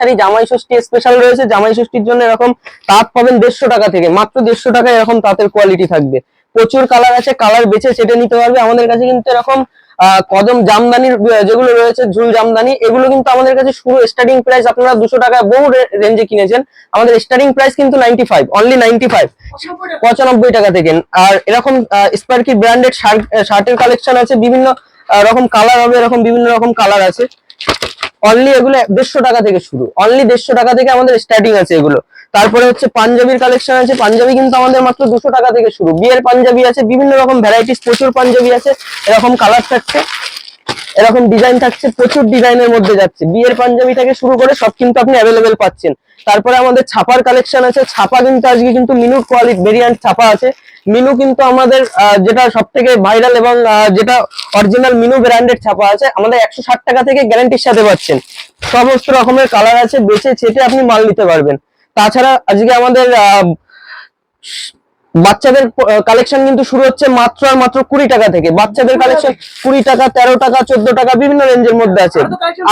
শাড়ি জামাই ষষ্ঠী স্পেশাল রয়েছে। জামাই ষষ্ঠীর জন্য এরকম তাঁত পাবেন দেড়শো টাকা থেকে। মাত্র দেড়শো টাকায় এরকম তাঁতের কোয়ালিটি থাকবে। প্রচুর কালার আছে কালার বেছে সেটে নিতে পারবে। আমাদের কাছে কিন্তু এরকম কদম জামদানির যেগুলো রয়েছে, ঝুল জামদানি, এগুলো কিন্তু আমাদের কাছে শুরু স্টার্টিং প্রাইস আপনারা দুশো টাকায় বহু রেঞ্জে কিনেছেন। আমাদের স্টার্টিং প্রাইস কিন্তু ninety five only ninety five পঁচানব্বই টাকা থেকে। আর এরকম স্পার্কি ব্র্যান্ডেড শার্ট শার্টের কালেকশন আছে। বিভিন্ন রকম কালার হবে, এরকম বিভিন্ন রকম কালার আছে। অনলি এগুলো দেড়শো টাকা থেকে শুরু। অনলি দেড়শো টাকা থেকে আমাদের স্টার্টিং আছে এগুলো। তারপরে হচ্ছে পাঞ্জাবির কালেকশন আছে। পাঞ্জাবি কিন্তু আমাদের মাত্র দুশো টাকা থেকে শুরু। বিয়ের পাঞ্জাবি আছে, বিভিন্ন রকম ভ্যারাইটিস প্রচুর পাঞ্জাবি আছে। এরকম কালার থাকছে। এরকম ডিজাইন থাকছে, প্রচুর ডিজাইনের মধ্যে যাচ্ছে। বিয়ের পাঞ্জাবি থেকে শুরু করে সব কিন্তু আপনি অ্যাভেলেবেল পাচ্ছেন। তারপরে আমাদের ছাপার কালেকশন আছে। ছাপা কিন্তু আজকে কিন্তু মিনুর কোয়ালিটি ভেরিয়েন্ট ছাপা আছে। মিনু কিন্তু আমাদের যেটা সব থেকে ভাইরাল এবং যেটা অরিজিনাল মিনু ব্র্যান্ডেড ছাপা আছে আমাদের একশো ষাট টাকা থেকে গ্যারান্টির সাথে পাচ্ছেন। সমস্ত রকমের কালার আছে বেছে ছেটে আপনি মাল নিতে পারবেন। তাছাড়া আজকে আমাদের আহ, বাচ্চাদের কালেকশন কিন্তু শুরু হচ্ছে মাত্র আর মাত্র কুড়ি টাকা থেকে। বাচ্চাদের কালেকশন কুড়ি টাকা তেরো টাকা চোদ্দ টাকা বিভিন্ন রেঞ্জের মধ্যে আছে।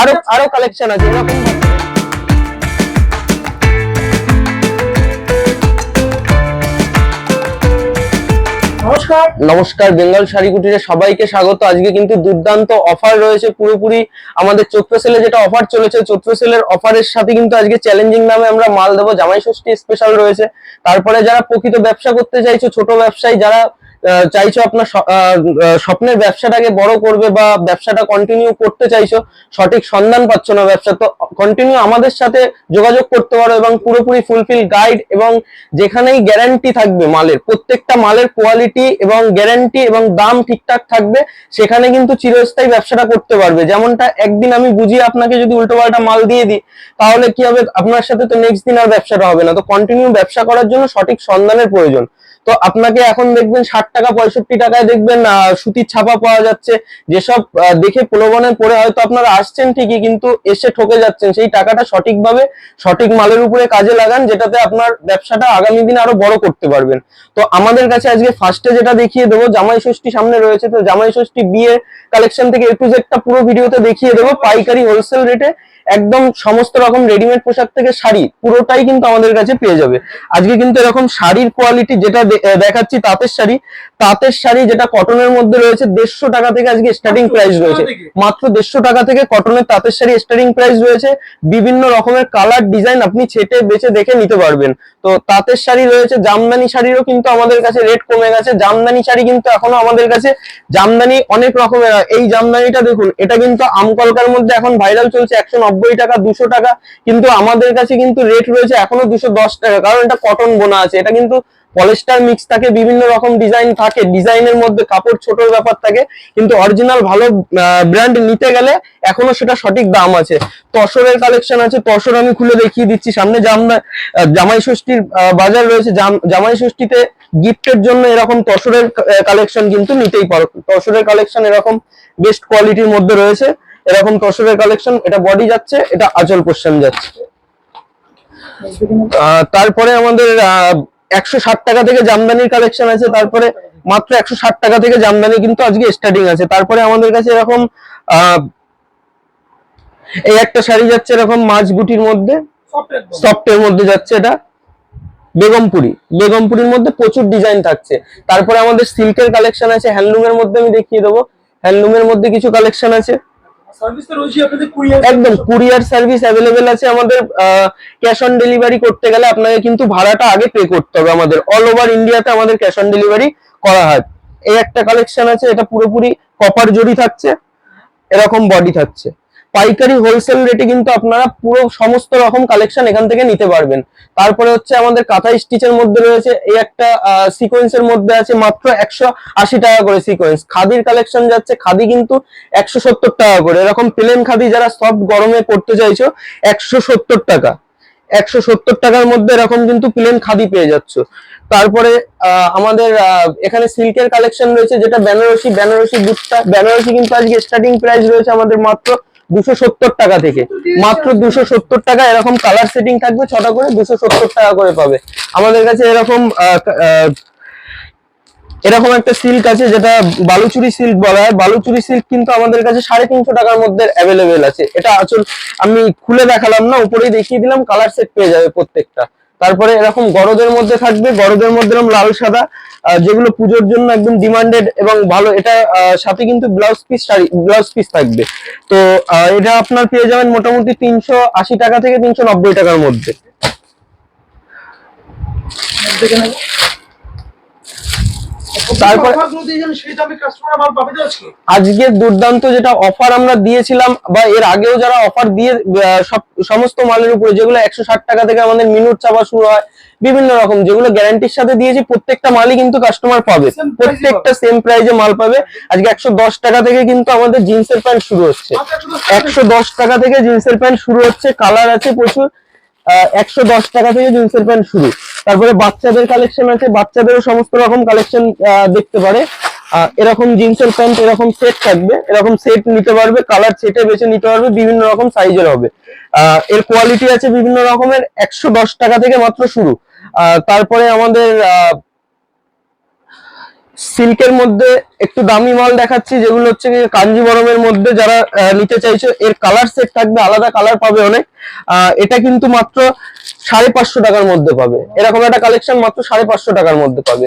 আরও আরও কালেকশন আছে। এরকম নমস্কার নমস্কার বেঙ্গল শাড়ি কুটিরে সবাইকে স্বাগত। আজকে কিন্তু দুর্দান্ত অফার রয়েছে পুরোপুরি আমাদের চৈত্র সেলে যেটা অফার চলেছে, চৈত্র সেলের অফারের সাথে কিন্তু আজকে চ্যালেঞ্জিং নামে আমরা মাল দেবো। জামাই ষষ্ঠী স্পেশাল রয়েছে। তারপরে যারা প্রকৃত ব্যবসা করতে চাইছো, ছোট ব্যবসায়ী, যারা চাইছো আপনার স্বপ্নের ব্যবসাটাকে বড় করবে বা ব্যবসাটা কন্টিনিউ করতে চাইছো, সঠিক সন্ধান পাচ্ছ না ব্যবসা, তো কন্টিনিউ আমাদের সাথে যোগাযোগ করতে পারো এবং পুরোপুরি ফুলফিল গাইড এবং যেখানেই গ্যারান্টি থাকবে মালের, প্রত্যেকটা মালের কোয়ালিটি এবং গ্যারান্টি এবং দাম ঠিকঠাক থাকবে, সেখানে কিন্তু চিরস্থায়ী ব্যবসাটা করতে পারবে। যেমনটা একদিন আমি বুঝিয়ে আপনাকে যদি উল্টোপাল্টা মাল দিয়ে দিই, তাহলে কি হবে? আপনার সাথে তো নেক্সট দিন আর ব্যবসাটা হবে না। তো কন্টিনিউ ব্যবসা করার জন্য সঠিক সন্ধানের প্রয়োজন। তো আপনাকে এখন দেখবেন ষাট টাকা, পঁয়ষট্টি টাকায় দেখবেন সুতির ছাপা পাওয়া যাচ্ছে। যেসব দেখে প্রলোভনে পড়ে হয়তো আপনারা আসছেন ঠিকই, কিন্তু এসে ঠকে যাচ্ছেন। সেই টাকাটা সঠিকভাবে সঠিক মালের উপরে কাজে লাগান, যেটাতে আপনার ব্যবসাটা আগামী দিনে আরও বড় করতে পারবেন। তো আমাদের কাছে আজকে ফার্স্টে যেটা দেখিয়ে দেবো, জামাই ষষ্ঠী সামনে রয়েছে। তো জামাই ষষ্ঠী বিয়ে কালেকশন থেকে এ টু জেডটা পুরো ভিডিওতে দেখিয়ে দেবো। পাইকারি হোলসেল রেটে একদম সমস্ত রকম রেডিমেড পোশাক থেকে শাড়ি পুরোটাই কিন্তু আমাদের কাছে পেয়ে যাবে। আজকে কিন্তু এরকম শাড়ির কোয়ালিটি যেটা দেখাচ্ছি তাঁতের শাড়ি। তাঁতের শাড়ি যেটা কটনের মধ্যে রয়েছে দেড়শো টাকা থেকে আজকে স্টার্টিং প্রাইস রয়েছে। মাত্র দেড়শো টাকা থেকে কটনের তাঁতের শাড়ি স্টার্টিং প্রাইস রয়েছে। বিভিন্ন রকমের কালার ডিজাইন আপনি ছেটে বেছে দেখে নিতে পারবেন। তো তাঁতের শাড়ি রয়েছে জামদানি শাড়িরও কিন্তু আমাদের কাছে রেট কমে গেছে। জামদানি শাড়ি কিন্তু এখনও আমাদের কাছে জামদানি অনেক রকমের এই জামদানিটা দেখুন এটা কিন্তু আমকলকার মধ্যে এখন ভাইরাল চলছে একশো নব্বই টাকা, দুশো টাকা, কিন্তু আমাদের কাছে কিন্তু রেট রয়েছে এখনও দুশো দশ টাকা, কারণ এটা কটন বোনা আছে, এটা কিন্তু পলিস্টার মিক্স থাকে, বিভিন্ন রকম ডিজাইন থাকে ডিজাইনের মধ্যে কাপড় ছোটর ব্যাপার থাকে, কিন্তু অরিজিনাল ভালো ব্র্যান্ড নিতে গেলে এখনও সেটা সঠিক দাম আছে। তসরের কালেকশন আছে, তসর আমি খুলে দেখিয়ে দিচ্ছি, সামনে জামাই ষষ্ঠীর বাজার রয়েছে, জাম- জামাই ষষ্ঠীতে গিফটের জন্য এরকম তসরের কালেকশন কিন্তু নিতেই পারো, তসরের কালেকশন এরকম বেস্ট কোয়ালিটির মধ্যে রয়েছে। এরকম তসরের কালেকশন এটা বডি যাচ্ছে, এটা আচল পোর্শন যাচ্ছে। তারপরে আমাদের একশো ষাট টাকা থেকে জামদানির কালেকশন আছে, তারপরে মাত্র একশো ষাট টাকা থেকে জামদানি কিন্তু আজকে স্টার্টিং আছে। তারপরে আমাদের কাছে এরকম এই একটা শাড়ি যাচ্ছে এরকম মাছ গুটির মধ্যে সফটের মধ্যে যাচ্ছে এটা। বেগমপুরি, বেগমপুরির মধ্যে প্রচুর ডিজাইন থাকছে। তারপরে আমাদের সিল্কের কালেকশন আছে হ্যান্ডলুমের মধ্যে আমি দেখিয়ে দেবো। হ্যান্ডলুমের মধ্যে কিছু কালেকশন আছে। একদম কুরিয়ার সার্ভিস অ্যাভেলেবেল আছে আমাদের ক্যাশ অন ডেলিভারি করতে গেলে আপনাকে কিন্তু ভাড়াটা আগে পে করতে হবে আমাদের। অল ওভার ইন্ডিয়াতে আমাদের ক্যাশ অন ডেলিভারি করা হয়। এই একটা কালেকশন আছে এটা পুরোপুরি কপার জড়ি থাকছে এরকম বডি থাকছে। পাইকারি হোলসেল রেটে কিন্তু আপনারা পুরো সমস্ত রকম কালেকশন এখান থেকে নিতে পারবেন। তারপরে হচ্ছে আমাদের কাঁথা স্টিচের মধ্যে রয়েছে, এই একটা সিকোয়েন্সের মধ্যে আছে মাত্র একশো আশি টাকা করে সিকোয়েন্স খাদির কালেকশন যাচ্ছে, খাদি কিন্তু একশো সত্তর টাকা করে। এরকম প্লেন খাদি যারা সফট গরমে পড়তে চাইছো, একশো সত্তর টাকা। একশো সত্তর টাকার মধ্যে এরকম কিন্তু প্লেন খাদি পেয়ে যাচ্ছ। তারপরে আমাদের এখানে সিল্কের কালেকশন রয়েছে, যেটা বেনারসি বেনারসি বুটটা, বেনারসি কিন্তু আজকে স্টার্টিং প্রাইস রয়েছে আমাদের মাত্র দুশো সত্তর টাকা থেকে। মাত্র দুশো সত্তর টাকা এরকম কালার সেটিং থাকবে, ছটা করে দুশো সত্তর টাকা করে পাবে। আমাদের কাছে এরকম এরকম একটা সিল্ক আছে যেটা বালুচুরি সিল্ক বলা হয়। বালুচুরি সিল্ক কিন্তু আমাদের কাছে সাড়ে তিনশো টাকার মধ্যে অ্যাভেলেবেল আছে। এটা আসল আমি খুলে দেখালাম না, উপরেই দেখিয়ে দিলাম কালার সেট পেয়ে যাবে প্রত্যেকটা। তারপরে এরকম গরদের মধ্যে থাকবে, গরদের মধ্যে এরকম লাল সাদা যেগুলো পুজোর জন্য একদম ডিমান্ডেড এবং ভালো, এটা সাথে কিন্তু ব্লাউজ পিস ব্লাউজ পিস থাকবে। তো এটা আপনার পেয়ে যাবেন মোটামুটি তিনশো আশি টাকা থেকে তিনশো নব্বই টাকার মধ্যে দেখে নেব তারপরে- অফারগুলো দিয়ে যান সেই দামে কাস্টমার আমার পাবে তো আজকে দুর্দান্ত যেটা অফার আমরা দিয়েছিলাম বা এর আগেও যারা অফার দিয়ে সমস্ত মালের উপরে যেগুলো একশো ষাট টাকা থেকে আমাদের মিনুট চাপা শুরু হয় বিভিন্ন রকম যেগুলো গ্যারান্টির সাথে দিয়েছি প্রত্যেকটা মালই কিন্তু কাস্টমার পাবে। প্রত্যেকটা সেম প্রাইজে মাল পাবে। আজকে একশো দশ টাকা থেকে কিন্তু আমাদের জিন্সের প্যান্ট শুরু হচ্ছে। একশো একশো দশ টাকা থেকে জিন্সের প্যান্ট শুরু হচ্ছে। কালার আছে প্রচুর। একশো দশ টাকা থেকে জিন্সের প্যান্ট শুরু। তারপরে বাচ্চাদের কালেকশন আছে, বাচ্চাদেরও সমস্ত রকম কালেকশন দেখতে পারে। এরকম জিন্সের প্যান্ট, এরকম সেট থাকবে, এরকম সেট নিতে পারবে কালার সেটে বেছে নিতে পারবে, বিভিন্ন রকম সাইজের হবে। এর কোয়ালিটি আছে বিভিন্ন রকমের, একশো দশ টাকা থেকে মাত্র শুরু। তারপরে আমাদের সিল্কের মধ্যে একটু দামি মাল দেখাচ্ছি, যেগুলো হচ্ছে কাঞ্জিবরমের মধ্যে যারা নিতে চাইছো, এর কালার সেট থাকবে, আলাদা কালার পাবে অনেক। এটা কিন্তু মাত্র সাড়ে পাঁচশো টাকার মধ্যে পাবে। এরকম একটা কালেকশন মাত্র সাড়ে পাঁচশো টাকার মধ্যে পাবে।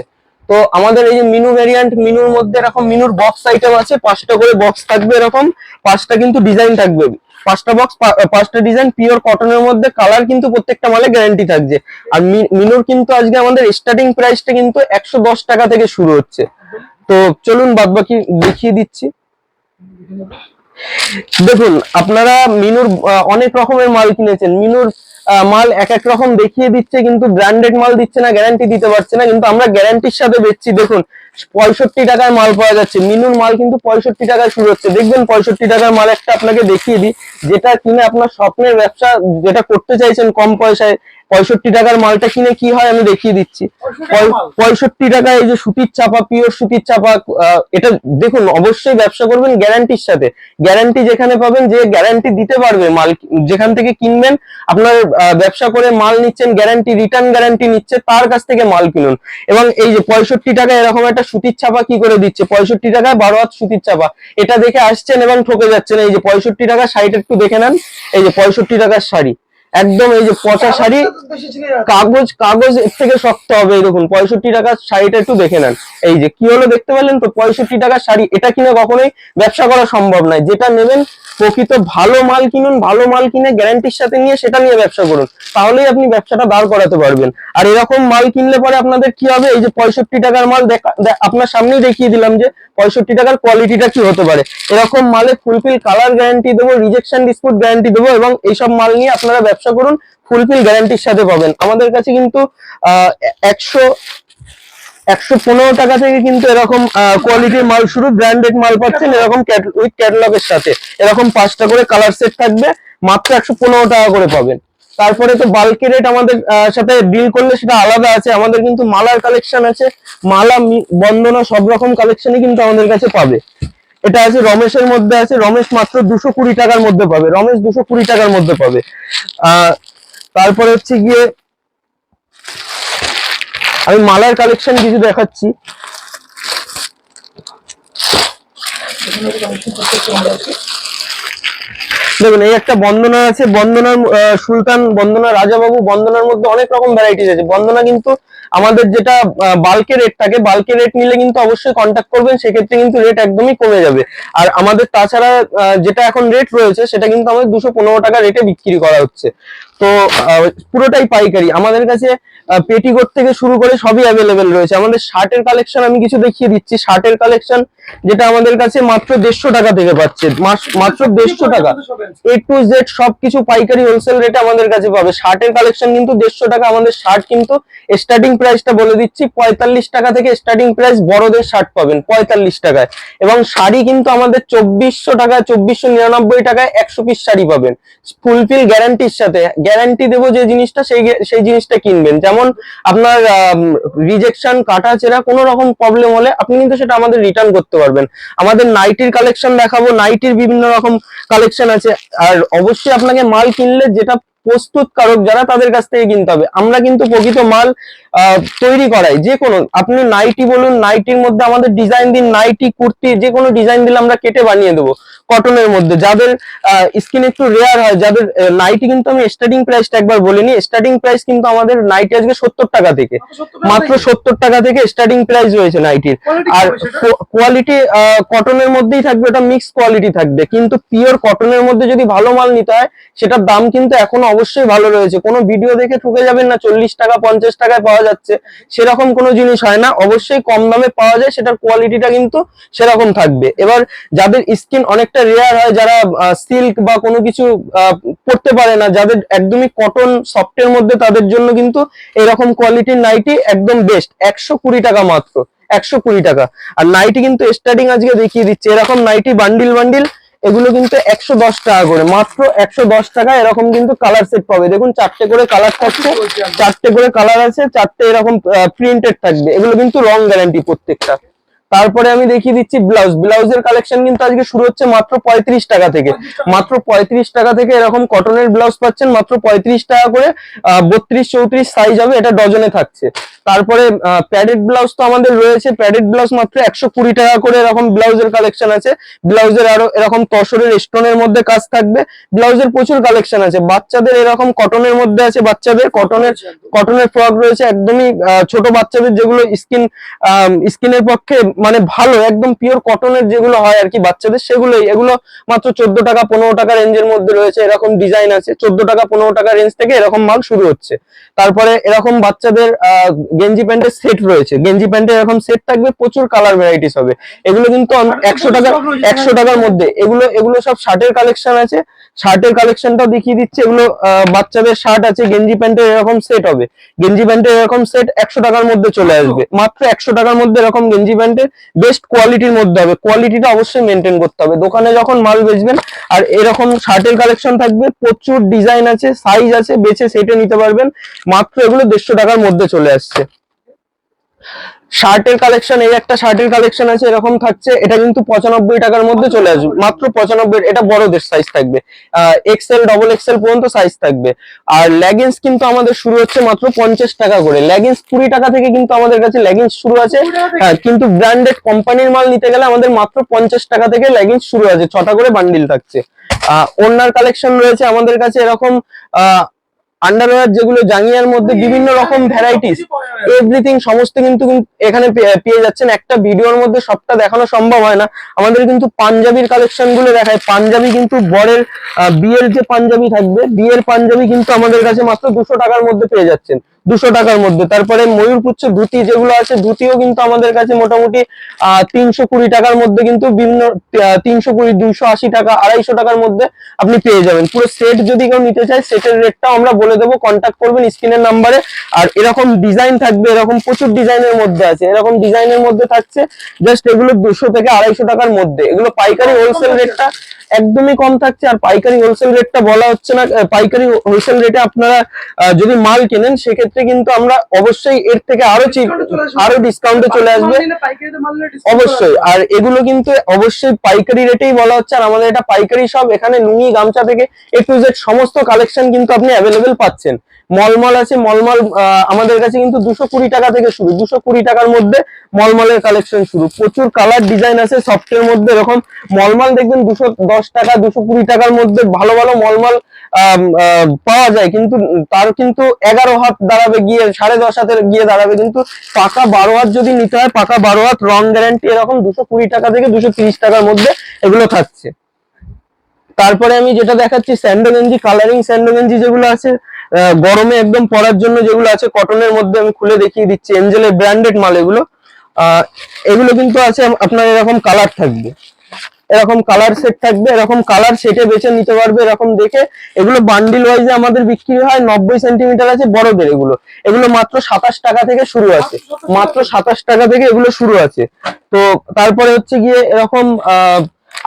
তো আমাদের এই যে মিনু ভ্যারিয়েন্ট মিনুর মধ্যে এরকম মিনুর বক্স আইটেম আছে, পাঁচটা করে বক্স থাকবে এরকম, পাঁচটা কিন্তু ডিজাইন থাকবে। পাঁচটা বক্স পাঁচটা ডিজাইন পিওর কটনের মধ্যে কালার কিন্তু প্রত্যেকটা মালে গ্যারান্টি থাকছে। আর মিনোর কিন্তু আজকে আমাদের স্টার্টিং প্রাইসটা কিন্তু একশো দশ টাকা থেকে শুরু হচ্ছে। তো চলুন বাদ বাকি দেখিয়ে দিচ্ছি। দেখুন, আপনারা মিনুর অনেক রকমের মাল কিনেছেন। মিনুর মাল এক এক রকম দেখিয়ে দিচ্ছে, কিন্তু ব্র্যান্ডেড মাল দিচ্ছে না গ্যারান্টি দিতে পারছে না, কিন্তু আমরা গ্যারান্টির সাথে বেচছি। দেখুন, পঁয়ষট্টি টাকায় মাল পাওয়া যাচ্ছে। মিনুর মাল কিন্তু পঁয়ষট্টি টাকায় শুরু হচ্ছে। দেখবেন পঁয়ষট্টি টাকার মাল একটা আপনাকে দেখিয়ে দিই, যেটা কিনে আপনার স্বপ্নের ব্যবসা, যেটা করতে চাইছেন কম পয়সায় পঁয়ষট্টি টাকার মালটা কিনে কি হয় আমি দেখিয়ে দিচ্ছি। পঁয়ষট্টি টাকায় এই যে সুতির চাপা পিওর সুতির চাপা এটা দেখুন অবশ্যই ব্যবসা করবেন গ্যারান্টির সাথে। গ্যারান্টি যেখানে পাবেন যে গ্যারান্টি দিতে পারবে মাল যেখান থেকে কিনবেন আপনার ব্যবসা করে মাল নিচ্ছেন গ্যারান্টি রিটার্ন গ্যারান্টি নিচ্ছে তার কাছ থেকে মাল কিনুন। এবং এই যে পঁয়ষট্টি টাকা এরকম একটা সুতির চাপা কি করে দিচ্ছে? পঁয়ষট্টি টাকায় বারো হাত সুতির চাপা এটা দেখে আসছেন এবং ঠকে যাচ্ছেন। এই যে পঁয়ষট্টি টাকার শাড়িটা একটু দেখে নেন। এই যে পঁয়ষট্টি টাকার শাড়ি। একদম এই যে পচা শাড়ি। কাগজ কাগজ এর থেকে শক্ত হবে দেখুন পঁয়ষট্টি টাকার শাড়িটা একটু দেখে নেন। এই যে কি হলো দেখতে পেলেন তো পঁয়ষট্টি টাকার শাড়ি এটা কিনে কখনোই ব্যবসা করা সম্ভব নয়। যেটা নেবেন প্রকৃত ভালো মাল কিনুন ভালো মাল কিনে গ্যারান্টির সাথে নিয়ে সেটা নিয়ে ব্যবসা করুন। তাহলেই আপনি ব্যবসাটা দাঁড় করাতে পারবেন। আর এরকম মাল কিনলে পরে আপনাদের কি হবে এই যে পঁয়ষট্টি টাকার মাল আপনার সামনেই দেখিয়ে দিলাম যে পঁয়ষট্টি টাকার কোয়ালিটিটা কি হতে পারে। এরকম মালে ফুলফিল কালার গ্যারান্টি দেবো রিজেকশন ডিসপুট গ্যারান্টি দেবো এবং এইসব মাল নিয়ে আপনারা ব্যবসা করুন ফুলফিল গ্যারান্টির সাথে পাবেন। আমাদের কাছে কিন্তু একশো একশো পনেরো টাকা থেকে কিন্তু এরকম কোয়ালিটির মাল শুরু ব্র্যান্ডেড মাল পাচ্ছেন, এরকম উইথ ক্যাটালগের সাথে। এরকম পাঁচটা করে কালার সেট থাকবে, মাত্র একশো পনেরো টাকা করে পাবেন। তারপরে তো বাল্কের রেট আমাদের সাথে ডিল করলে সেটা আলাদা আছে। আমাদের কিন্তু মালার কালেকশন আছে, মালা বন্দনা সব রকম কালেকশনই কিন্তু আমাদের কাছে পাবে। এটা আছে রমেশের মধ্যে আছে, রমেশ মাত্র দুশো কুড়ি টাকার মধ্যে পাবে, রমেশ দুশো কুড়ি টাকার মধ্যে পাবে তারপরে হচ্ছে গিয়ে আমি মালার কালেকশন কিছু দেখাচ্ছি। দেখুন, এই একটা বন্দনা আছে, বন্দনার সুলতান, বন্দনা রাজাবাবু, বন্দনার মধ্যে অনেক রকম ভ্যারাইটিস আছে বন্দনা কিন্তু আমাদের যেটা বাল্কের রেট থাকে বাল্কের রেট নিলে কিন্তু অবশ্যই কন্ট্যাক্ট করবেন, সেক্ষেত্রে কিন্তু রেট একদমই কমে যাবে। আর আমাদের তাছাড়া যেটা এখন রেট রয়েছে, সেটা কিন্তু আমাদের দুশো পনেরো টাকা রেটে বিক্রি করা হচ্ছে। তো পুরোটাই পাইকারি। আমাদের কাছে পেটিকোট থেকে শুরু করে সবই অ্যাভেলেবেল রয়েছে। আমাদের শার্টের কালেকশন আমি কিছু দেখিয়ে দিচ্ছি। শার্টের কালেকশন যেটা আমাদের কাছে মাত্র দেড়শো টাকা থেকে পাচ্ছে। মাত্র দেড়শো টাকা। এ টু জেড সবকিছু পাইকারি হোলসেল রেটে আমাদের কাছে পাবে। শার্টের কালেকশন কিন্তু দেড়শো টাকা। আমাদের শার্ট কিন্তু স্টার্টিং প্রাইসটা বলে দিচ্ছি পঁয়তাল্লিশ টাকা থেকে স্টার্টিং প্রাইস বড়দের শার্ট পাবেন পঁয়তাল্লিশ টাকায়। এবং শাড়ি কিন্তু আমাদের চব্বিশশো টাকা চব্বিশশো নিরানব্বই টাকায় একশো পিস শাড়ি পাবেন। ফুলফিল গ্যারান্টির সাথে গ্যারান্টি দেবো যে জিনিসটা, সেই সেই জিনিসটা কিনবেন। যেমন আপনার রিজেকশন কাটা চেরা, কোনো রকম প্রবলেম হলে আপনি কিন্তু সেটা আমাদের রিটার্ন করতে পারবেন। আমাদের নাইটির কালেকশন দেখাবো নাইটির বিভিন্ন রকম কালেকশন আছে। আর অবশ্যই আপনাকে মাল কিনলে যেটা প্রস্তুতকারক যারা, তাদের কাছ থেকে কিনতে হবে। আমরা কিন্তু প্রকৃত মাল তৈরি করাই। যে কোনো, আপনি নাইটি বলুন নাইটির মধ্যে আমাদের ডিজাইন দিন নাইটি কুর্তি, যে কোনো ডিজাইন দিলে আমরা কেটে বানিয়ে দেবো। কটনের মধ্যে। যাদের স্কিন একটু রেয়ার হয় যাদের নাইটি কিন্তু আমি স্টার্টিং প্রাইসটা একবার বলিনি স্টার্টিং প্রাইস কিন্তু আমাদের নাইটি আজকে সত্তর টাকা থেকে। মাত্র সত্তর টাকা থেকে? স্টার্টিং প্রাইস রয়েছে নাইটির আর কোয়ালিটি কটনের মধ্যেই থাকবে ওটা মিক্স কোয়ালিটি থাকবে। কিন্তু পিওর কটনের মধ্যে যদি ভালো মাল নিতে হয় সেটার দাম কিন্তু এখনও অবশ্যই ভালো রয়েছে। কোনো ভিডিও দেখে ঠকে যাবেন না চল্লিশ টাকা পঞ্চাশ টাকায় পাওয়া যাচ্ছে। সেরকম কোনো জিনিস হয় না। অবশ্যই কম দামে পাওয়া যায় সেটার কোয়ালিটিটা কিন্তু সেরকম থাকবে। এবার যাদের স্কিন অনেকটা রেয়ার হয় যারা সিল্ক বা কোনো কিছু পড়তে পারে না। যাদের একদমই কটন সফটের মধ্যে, তাদের জন্য কিন্তু এরকম কোয়ালিটির নাইটি একদম বেস্ট একশো কুড়ি টাকা মাত্র। একশো কুড়ি টাকা। আর নাইটি কিন্তু স্টার্টিং আজকে দেখিয়ে দিচ্ছে। এরকম নাইটি বান্ডিল বান্ডিল এগুলো কিন্তু একশো দশ টাকা করে। মাত্র একশো দশ টাকা এরকম কিন্তু কালার সেট পাবে। দেখুন, চারটে করে কালার থাকছে। চারটে করে কালার আছে, চারটে এরকম প্রিন্টেড থাকবে। এগুলো কিন্তু রং গ্যারান্টি প্রত্যেকটা। তারপরে আমি দেখিয়ে দিচ্ছি ব্লাউজ। ব্লাউজের কালেকশন কিন্তু আজকে শুরু হচ্ছে মাত্র পঁয়ত্রিশ টাকা থেকে। মাত্র পঁয়ত্রিশ টাকা থেকে এরকম কটনের ব্লাউজ পাচ্ছেন মাত্র পঁয়ত্রিশ টাকা করে বত্রিশ চৌত্রিশ সাইজ হবে, এটা ডজনে থাকছে। তারপরে প্যাডেড ব্লাউজ তো আমাদের রয়েছে। প্যাডেড ব্লাউজ মাত্র একশো কুড়ি টাকা করে এরকম ব্লাউজের কালেকশন আছে। ব্লাউজের আরও এরকম তসরের স্টোনের মধ্যে কাজ থাকবে। ব্লাউজের প্রচুর কালেকশন আছে। বাচ্চাদের এরকম কটনের মধ্যে আছে বাচ্চাদের। কটনের কটনের ফ্রক রয়েছে একদমই ছোট বাচ্চাদের যেগুলো স্কিন স্কিনের পক্ষে মানে ভালো, একদম পিওর কটনের যেগুলো হয় আর কি বাচ্চাদের, সেগুলোই। এগুলো মাত্র চোদ্দ টাকা, পনেরো টাকা রেঞ্জের মধ্যে রয়েছে, এরকম ডিজাইন আছে। চোদ্দ টাকা, পনেরো টাকা রেঞ্জ থেকে এরকম মাল শুরু হচ্ছে। তারপরে এরকম বাচ্চাদের গেঞ্জি প্যান্টের সেট রয়েছে। গেঞ্জি প্যান্টের এরকম সেট থাকবে, প্রচুর কালার ভ্যারাইটিস হবে। এগুলো কিন্তু একশো টাকা, একশো টাকার মধ্যে। এগুলো এগুলো সব শার্টের কালেকশন আছে। শার্টের কালেকশনটাও দেখিয়ে দিচ্ছে। এগুলো বাচ্চাদের শার্ট আছে, গেঞ্জি প্যান্টের এরকম সেট হবে। গেঞ্জি প্যান্টের এরকম সেট একশো টাকার মধ্যে চলে আসবে। মাত্র একশো টাকার মধ্যে এরকম গেঞ্জি প্যান্টের বেস্ট কোয়ালিটির মধ্যে হবে। কোয়ালিটিটা অবশ্যই মেনটেন করতে হবে। দোকানে যখন মাল বেচবেন, আর এরকম শার্টের কালেকশন থাকবে, প্রচুর ডিজাইন আছে সাইজ আছে, বেছে সেটে নিতে পারবেন। মাত্র এগুলো দেড়শো টাকার মধ্যে চলে আসছে। শার্টের কালেকশন এই একটা শার্টের কালেকশন আছে, এরকম থাকছে। এটা কিন্তু পঁচানব্বই টাকার মধ্যে চলে আসবে। মাত্র পঁচানব্বই, এটা বড়দের সাইজ থাকবে। এক্সেল ডবল এক্সেল পর্যন্ত সাইজ থাকবে। আর লেগিংস কিন্তু আমাদের শুরু হচ্ছে মাত্র পঞ্চাশ টাকা করে। লেগিংস কুড়ি টাকা থেকে কিন্তু আমাদের কাছে লেগিংস শুরু আছে। হ্যাঁ কিন্তু ব্র্যান্ডেড কোম্পানির মাল নিতে গেলে আমাদের মাত্র পঞ্চাশ টাকা থেকে লেগিংস শুরু আছে। ছটা করে বান্ডিল থাকছে। আহ ওনার কালেকশন রয়েছে আমাদের কাছে এরকম, আহ আন্ডারওয়্যার যেগুলো জাঙ্গিয়ার মধ্যে বিভিন্ন রকম ভ্যারাইটিস এভরিথিং সমস্ত কিন্তু কিন্তু এখানে পেয়ে যাচ্ছেন। একটা ভিডিওর মধ্যে সবটা দেখানো সম্ভব হয় না। আমাদের কিন্তু পাঞ্জাবির কালেকশনগুলো দেখায়। পাঞ্জাবি কিন্তু বরের বিয়ের যে পাঞ্জাবি থাকবে বিয়ের পাঞ্জাবি কিন্তু আমাদের কাছে মাত্র দুশো টাকার মধ্যে পেয়ে যাচ্ছেন। দুশো টাকার মধ্যে। তারপরে ময়ূরপুচ্ছ ধুতি যেগুলো আছে ধুতিও কিন্তু আমাদের কাছে মোটামুটি আহ তিনশো কুড়ি টাকার মধ্যে কিন্তু বিভিন্ন তিনশো কুড়ি দুইশো আশি টাকা আড়াইশো টাকার মধ্যে আপনি পেয়ে যাবেন। পুরো সেট যদি কেউ নিতে চায় সেটের রেটটাও আমরা বলে দেবো। কন্ট্যাক্ট করবেন স্ক্রিনের নাম্বারে আর এরকম ডিজাইন থাকবে এরকম প্রচুর ডিজাইনের মধ্যে আছে। এরকম ডিজাইনের মধ্যে থাকছে জাস্ট এগুলো দুশো থেকে আড়াইশো টাকার মধ্যে। এগুলো পাইকারি হোলসেল রেটটা একদমই কম থাকছে। আর পাইকারি হোলসেল রেটটা বলা হচ্ছে না। পাইকারি হোলসেল রেটে আপনারা যদি মাল কেনেন সেক্ষেত্রে কিন্তু আমরা অবশ্যই এর থেকে আরও আরও ডিসকাউন্টে চলে আসবে। অবশ্যই। আর এগুলো কিন্তু অবশ্যই পাইকারি রেটেই বলা হচ্ছে। আর আমাদের এটা পাইকারি সব এখানে নুঙি গামছা থেকে এ টু জেড সমস্ত কালেকশন কিন্তু আপনি অ্যাভেলেবেল পাচ্ছেন। মলমল আছে, মলমল আমাদের কাছে কিন্তু দুশো কুড়ি টাকা থেকে শুরু, দুশো কুড়ি টাকার মধ্যে মলমলের কালেকশন শুরু। প্রচুর কালার ডিজাইন আছে সফটের মধ্যে এরকম মলমল দেখবেন দুশো দশ টাকা, দুশো কুড়ি টাকার মধ্যে ভালো ভালো মলমল পাওয়া যায়। কিন্তু তার কিন্তু এগারো হাত দাঁড়াবে গিয়ে, সাড়ে দশ হাতের গিয়ে দাঁড়াবে। কিন্তু পাকা বারো হাত যদি নিতে হয়, পাকা বারো হাত রং গ্যারান্টি এরকম দুশো কুড়ি টাকা থেকে দুশো তিরিশ টাকার মধ্যে এগুলো থাকছে। তারপরে আমি যেটা দেখাচ্ছি স্যান্ডো গেঞ্জি কালারিং স্যান্ডো গেঞ্জি যেগুলো আছে গরমে একদম পরার জন্য যেগুলো আছে কটনের মধ্যে আমি খুলে দেখিয়ে দিচ্ছি এঞ্জেলের ব্র্যান্ডেড মাল এগুলো। এগুলো কিন্তু আছে, আপনার এরকম কালার থাকবে। এরকম কালার সেট থাকবে, এরকম কালার সেটে বেছে নিতে পারবে, এরকম দেখে। এগুলো বান্ডিল ওয়াইজে আমাদের বিক্রি হয়, নব্বই সেন্টিমিটার আছে, বড়দের এগুলো। এগুলো মাত্র সাতাশ টাকা থেকে শুরু আছে। মাত্র সাতাশ টাকা থেকে এগুলো শুরু আছে। তো তারপরে হচ্ছে গিয়ে এরকম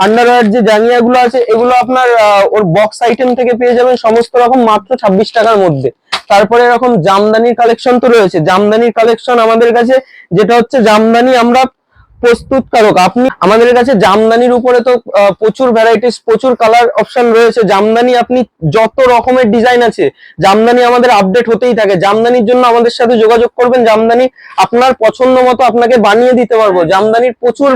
আন্ডারওয়্যার যে জাঙ্গিয়া গুলো আছে, এগুলো আপনার ওর বক্স আইটেম থেকে পেয়ে যাবেন সমস্ত রকম মাত্র ছাব্বিশ টাকার মধ্যে। তারপরে এরকম জামদানির কালেকশন তো রয়েছে। জামদানির কালেকশন আমাদের কাছে, যেটা হচ্ছে জামদানি আমরা প্রস্তুতকারক। আপনি আমাদের কাছে জামদানির উপরে তো প্রচুর ভ্যারাইটিস প্রচুর কালার অপশন রয়েছে। জামদানি আপনি যত রকমের ডিজাইন আছে জামদানি আমাদের আপডেট হতেই থাকে। জামদানির জন্য আমাদের সাথে যোগাযোগ করবেন। জামদানি আপনার পছন্দ মতো আপনাকে বানিয়ে দিতে পারব। জামদানির প্রচুর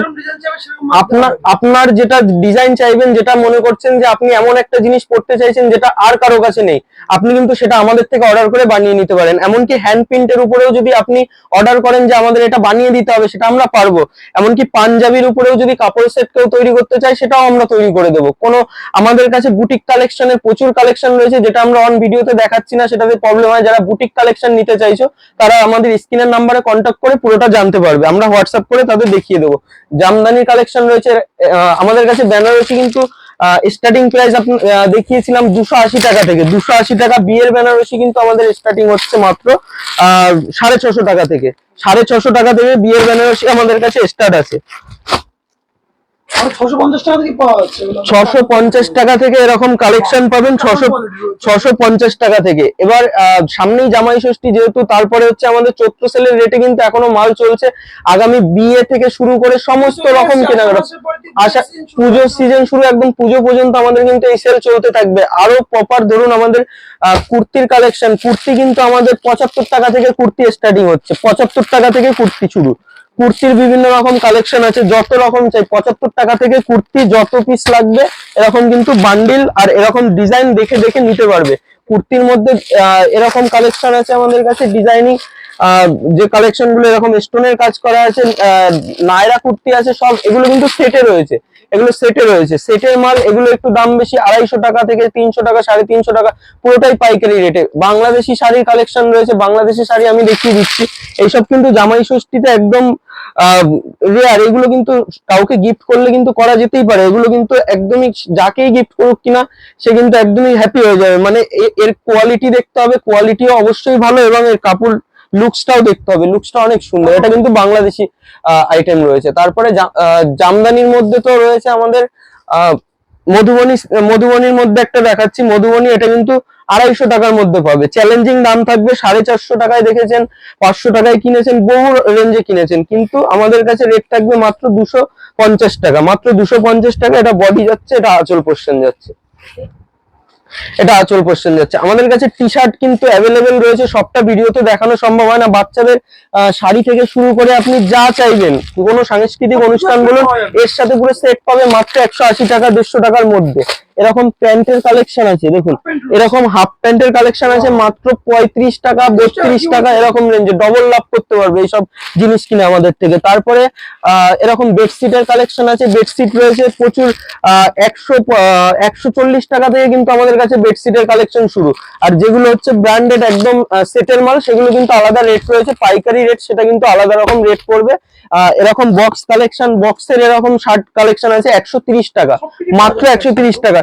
আপনার আপনার যেটা ডিজাইন চাইবেন যেটা মনে করছেন যে আপনি এমন একটা জিনিস পড়তে চাইছেন যেটা আর কারও কাছে নেই আপনি কিন্তু সেটা আমাদের থেকে অর্ডার করে বানিয়ে নিতে পারেন। এমনকি হ্যান্ড প্রিন্টের উপরেও যদি আপনি অর্ডার করেন যে আমাদের এটা বানিয়ে দিতে হবে সেটা আমরা পারব। এমনকি পাঞ্জাবির উপরেও যদি কাপড় সেট কেউ তৈরি করতে চাই সেটাও আমরা তৈরি করে দেবো। কোনো আমাদের কাছে বুটিক কালেকশনের প্রচুর কালেকশন রয়েছে, যেটা আমরা অন ভিডিওতে দেখাচ্ছি না, সেটাতে প্রবলেম হয়। যারা বুটিক কালেকশন নিতে চাইছো, তারা আমাদের স্ক্রিনের নাম্বারে কন্ট্যাক্ট করে পুরোটা জানতে পারবে। আমরা হোয়াটসঅ্যাপ করে তাদের দেখিয়ে দেবো। জামদানির কালেকশন রয়েছে আমাদের কাছে বেনারসি কিন্তু স্টার্টিং প্রাইস দেখিয়েছিলাম দুশো আশি টাকা থেকে। দুশো আশি টাকা বিয়ের বেনারসি কিন্তু আমাদের স্টার্টিং হচ্ছে মাত্র সাড়ে ছশো টাকা থেকে। সাড়ে ছশো টাকা থেকে বিয়ের বেনারসি আমাদের কাছে স্টার্ট আছে আর 650 টাকা থেকে পাওয়া যাচ্ছে এগুলো। ছশো পঞ্চাশ টাকা থেকে এরকম কালেকশন পাবেন ছশো ছশো পঞ্চাশ টাকা থেকে। এবার সামনেই জামাই ষষ্ঠী যেহেতু তারপরে হচ্ছে আমাদের চৈত্র সেলের রেটে কিন্তু এখনও মাল চলছে। আগামী বিয়ে থেকে শুরু করে সমস্ত রকম কেনাকাটা। আশা পুজোর সিজন শুরু একদম পুজো পর্যন্ত আমাদের কিন্তু এই সেল চলতে থাকবে। আরও প্রপার ধরুন আমাদের কুর্তির কালেকশন কুর্তি কিন্তু আমাদের পঁচাত্তর টাকা থেকে কুর্তি স্টার্টিং হচ্ছে। পঁচাত্তর টাকা থেকে কুর্তি শুরু। কুর্তির বিভিন্ন রকম কালেকশন আছে, যত রকম চাই, পঁচাত্তর টাকা থেকে কুর্তি যত পিস লাগবে, এরকম কিন্তু বান্ডিল আর এরকম ডিজাইন দেখে দেখে নিতে পারবে। কুর্তির মধ্যে এরকম কালেকশন আছে আমাদের কাছে ডিজাইনিং যে কালেকশনগুলো এরকম স্টোনের কাজ করা আছে নায়রা কুর্তি আছে, সব এগুলো কিন্তু সেটে রয়েছে। এগুলো সেটে রয়েছে। সেটের মাল এগুলো একটু দাম বেশি, আড়াইশো টাকা থেকে তিনশো টাকা, সাড়ে তিনশো টাকা, পুরোটাই পাইকারি রেটে বাংলাদেশি শাড়ির কালেকশন রয়েছে, বাংলাদেশি শাড়ি আমি দেখিয়ে দিচ্ছি। এইসব কিন্তু জামাই ষষ্ঠীতে একদম রেয়ার এগুলো কিন্তু কাউকে গিফট করলে কিন্তু করা যেতেই পারে। এগুলো কিন্তু একদমই যাকেই গিফট করুক কিনা, সে কিন্তু একদমই হ্যাপি হয়ে যাবে। মানে এর কোয়ালিটি দেখতে হবে কোয়ালিটিও অবশ্যই ভালো এবং এর কাপড় লুকসটাও দেখতে হবে, লুকসটা অনেক সুন্দর। এটা কিন্তু বাংলাদেশি আইটেম রয়েছে। তারপরে জামদানির মধ্যে তো রয়েছে আমাদের মধুবনী, মধুবনীর মধ্যে একটা দেখাচ্ছি। মধুবনী এটা কিন্তু আড়াইশো টাকার মধ্যে পাবে। চ্যালেঞ্জিং দাম থাকবে সাড়ে চারশো টাকায় দেখেছেন, পাঁচশো টাকায় কিনেছেন, বহু রেঞ্জে কিনেছেন। কিন্তু আমাদের কাছে রেট থাকবে মাত্র দুশো পঞ্চাশ টাকা। মাত্র দুশো পঞ্চাশ টাকা, এটা বডি যাচ্ছে, এটা আঁচল পোর্শন যাচ্ছে। এটা আচল কোশ্চেন যাচ্ছে। আমাদের কাছে টি শার্ট কিন্তু অ্যাভেলেবেল রয়েছে সবটা ভিডিওতে দেখানো সম্ভব হয় না। বাচ্চাদের আহ, শাড়ি থেকে শুরু করে আপনি যা চাইবেন কোনো সাংস্কৃতিক অনুষ্ঠান বলুন এর সাথে পুরো সেট পাবে মাত্র একশো আশি টাকা দেড়শো টাকার মধ্যে। এরকম প্যান্টের কালেকশন আছে দেখুন। এরকম হাফ প্যান্টের কালেকশন আছে মাত্র পঁয়ত্রিশ টাকা বত্রিশ টাকা এরকম রেঞ্জে ডবল লাভ করতে পারবে এইসব জিনিস কিনে আমাদের থেকে। তারপরে আহ, এরকম বেডশিটের কালেকশন আছে বেডশিট রয়েছে প্রচুর একশো একশো চল্লিশ টাকা থেকে কিন্তু আমাদের কাছে বেডশিটের কালেকশন শুরু। আর যেগুলো হচ্ছে ব্র্যান্ডেড একদম সেটের মাল সেগুলো কিন্তু আলাদা রেট রয়েছে পাইকারি রেট সেটা কিন্তু আলাদা রকম রেট পড়বে। আহ, এরকম বক্স কালেকশন বক্সের এরকম শার্ট কালেকশন আছে একশো তিরিশ টাকা। মাত্র একশো তিরিশ টাকা।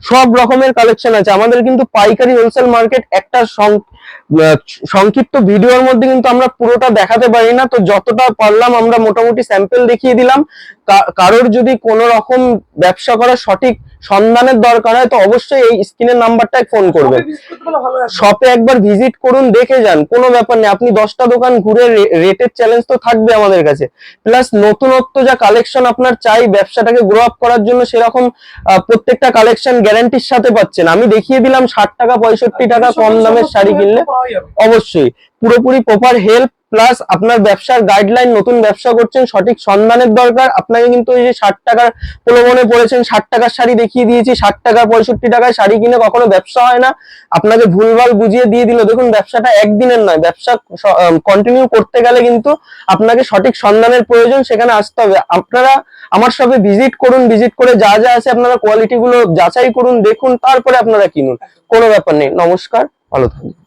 সব রকমের কালেকশন আছে। আমাদের কিন্তু পাইকারি হোলসেল মার্কেট একটা সংক্ষিপ্ত ভিডিওর মধ্যে কিন্তু আমরা পুরোটা দেখাতে পারি না। তো যতটা পারলাম আমরা মোটামুটি স্যাম্পল দেখিয়ে দিলাম। কারোর যদি কোনো রকম ব্যবসা করার সঠিক সন্ধানের দরকার হয় তো অবশ্যই এই স্ক্রিনের নাম্বারটায় ফোন করবেন। শপে একবার ভিজিট করুন দেখে যান। কোনো ব্যাপার নেই। আপনি দশটা দোকান ঘুরে রেটের চ্যালেঞ্জ তো থাকবে আমাদের কাছে। প্লাস নতুনত্ব যা কালেকশন আপনার চাই ব্যবসাটাকে গ্রো আপ করার জন্য সেরকম প্রত্যেকটা কালেকশন গ্যারান্টির সাথে পাচ্ছেন। আমি দেখিয়ে দিলাম ষাট টাকা পঁয়ষট্টি টাকা কম দামের শাড়ি কিনলে অবশ্যই। পুরোপুরি প্রপার হেল্প প্লাস আপনার ব্যবসার গাইডলাইন নতুন ব্যবসা করছেন, সঠিক সন্ধানের দরকার। আপনাকে কিন্তু এই যে ষাট টাকার প্রলোভনে পড়েছেন, ষাট টাকার শাড়ি দেখিয়ে দিয়েছি, ষাট টাকা পঁয়ষট্টি টাকায় শাড়ি কিনে কখনো ব্যবসা হয় না। আপনাকে ভুলভাল বুঝিয়ে দিয়ে দিল। দেখুন, ব্যবসাটা একদিনের নয়, ব্যবসা কন্টিনিউ করতে গেলে কিন্তু আপনাকে সঠিক সন্ধানের প্রয়োজন, সেখানে আসতে হবে। আপনারা আমার সবে ভিজিট করুন ভিজিট করে যা যা আছে আপনারা কোয়ালিটি গুলো যাচাই করুন, দেখুন, তারপরে আপনারা কিনুন। কোনো ব্যাপার নেই। নমস্কার, ভালো থাকুন।